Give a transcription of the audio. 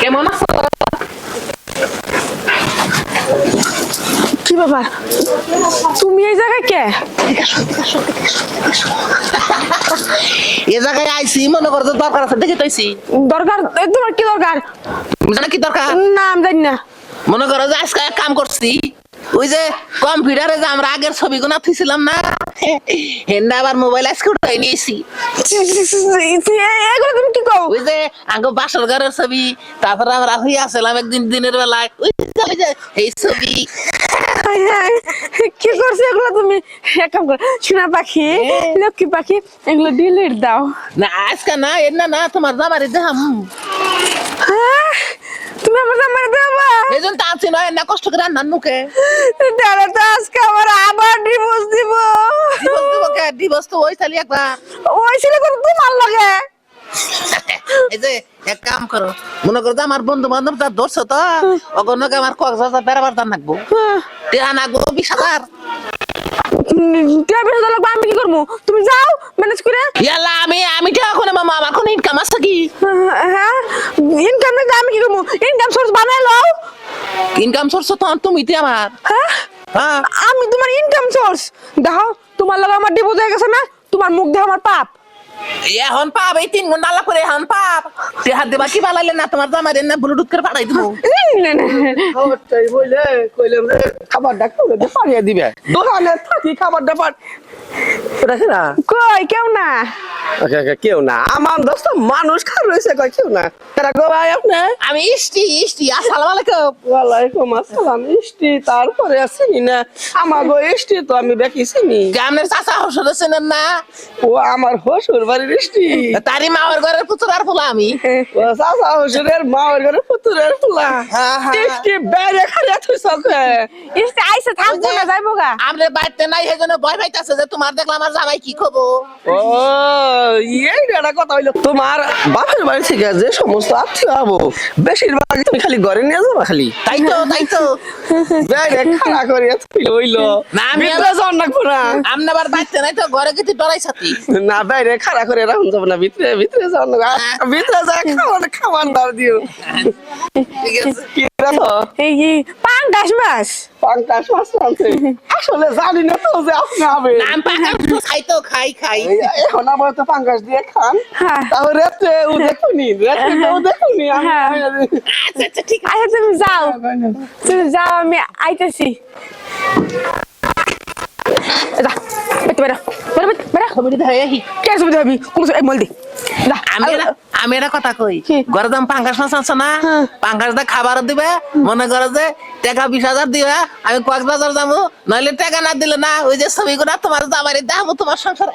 কেমন আছো? কি বাবা? তুমি এই জায়গায় কে? এ জায়গায় আইছি মনে করো দরকার আছে দেখে তাইছি দরকার? তোমার কি দরকার? তুমি জানো কি দরকার? না আমি জানি না। মনে করো যে আজকে এক কাম করছি ওই যে কম্পিউটারে যে আমরা আগের ছবিগুলো থুইছিলাম না হেন্ডা আবার মোবাইল আজকে উঠাই নিয়েছি। এগুলো তুমি কি কও? ওই যে আগে বাসর ঘরের ছবি তারপরে আমরা হইয়া আসলাম একদিন দিনের বেলায়। ওই যে এই ছবি। হায় হায়, কি করছ এগুলো তুমি? এক কাম করো সোনা পাখি লক্ষ্মী পাখি এগুলো ডিলিট দাও। না আজকে না এর না না তোমার জামারি দেখাম। হ্যাঁ? তুমি আমার এই জন্য তা আছি নয় না কষ্ট করে রান্নার মুখে। দাঁড়া তো আজকে আমার আবার ডিভোর্স দিব। দিবস দিব কে? দিবস তো ওই সালি একবার। ওই করে তোমার লাগে? এই যে এক কাম করো মনে করো আমার বন্ধু বান্ধব তার ধরছো তো অগণকে আমার কক্সবাজার বেড়াবার টেহা নাকবো বিশ হাজার। আমি কি করব? তুমি যাও ম্যানেজ করে। ইয়ালা আমি আমি টেহা কোনো মামা? আমার কোনো ইনকাম আছে কি? হ্যাঁ ইনকাম না আমি কি করব? ইনকাম সোর্স বানাই লও। ইনকাম সোর্স তো তুমি তে আমার। হ্যাঁ? হ্যাঁ। আমি তোমার ইনকাম সোর্স দেখো তোমার লগে আমার ডিভোর্স হয়ে গেছে না? তোমার মুখ দেখো আমার পাপ। এখন পাব এই তিন ঘণ্টা করে এখন পাব টেহা দেবা কি বালাইলে না তোমার জামাই না ব্লুটুথ করে পাঠাই দিব খাবারটা পাঠিয়ে দিবে। দোকানে থাকি খাবারটা পাঠ। না? কই কেউ না। কেউ না। আমার দোস্ত মানুষ খার রয়েছে কয় কেউ না। এরা গো ভাই আপনি? আমি ইষ্টি ইষ্টি আসসালামু আলাইকুম। ওয়ালাইকুম আসসালাম ইষ্টি তারপরে চিনি না। আমার গো ইষ্টি তো আমি বেকি চিনি। গ্রামের চাচা হসুর চেনেন না? ও আমার হসুর বাড়ির ইষ্টি তারি মাওয়ার ঘরের পুতুর আর ফুলা আমি। চাচা হসুরের মায়ের ঘরে পুতুরের ফুলা। তুই সকে ইসতে আইসে থাকব যাইবো গা আমরা বাড়িতে নাই সেই জন্য ভয় পাইতেছে যে তোমার দেখলাম আমার জামাই কি খবর। ও এই একটা কথা হইল তোমার বাপের বাড়ি থেকে যে সমস্ত আত্মীয় হব বেশিরভাগ তুমি খালি ঘরে নিয়ে যাবা খালি? তাই তো তাই তো। বাইরে খাড়া করে তুই হইল না, আমি না। আমরা আবার বাড়িতে নাই তো ঘরে কিছু ডরাই সাথি না বাইরে খাড়া করে রাখুন যাব না ভিতরে ভিতরে যাওয়ার ভিতরে যা খাবার খাবার দাও দিও। ঠিক আছে। কি রাখো এই যে পাঙ্গাস মাছ পাঙ্কাশ মাছ আনছে আসলে জানি না তো যে আপনি হবে নাম পাকা খাই তো খাই খাই এখন আবার তো পাঙ্কাশ দিয়ে খান হ্যাঁ। তাহলে রাত্রে ও দেখুনি রাত্রে ও দেখুনি আমি হ্যাঁ। আচ্ছা আচ্ছা ঠিক আছে আচ্ছা তুমি যাও তুমি যাও আমি আইতেছি যা বেটা বেটা বেটা বেটা বেটা খবরই ধরে আহি কে সুবিধা হবি কোন এই মল দি যা আমি এটা কথা কই? ঘরে দাম পাঙ্কাশ মাছ আছে না হ্যাঁ। পাঙ্কাশ দা খাবার দিবে মনে করে যে টাকা বিশ হাজার দিবে আমি কক্সবাজার যাব নইলে টাকা না দিলে না ওই যে ছবিগুলা তোমার জামারি দাম তোমার সংসার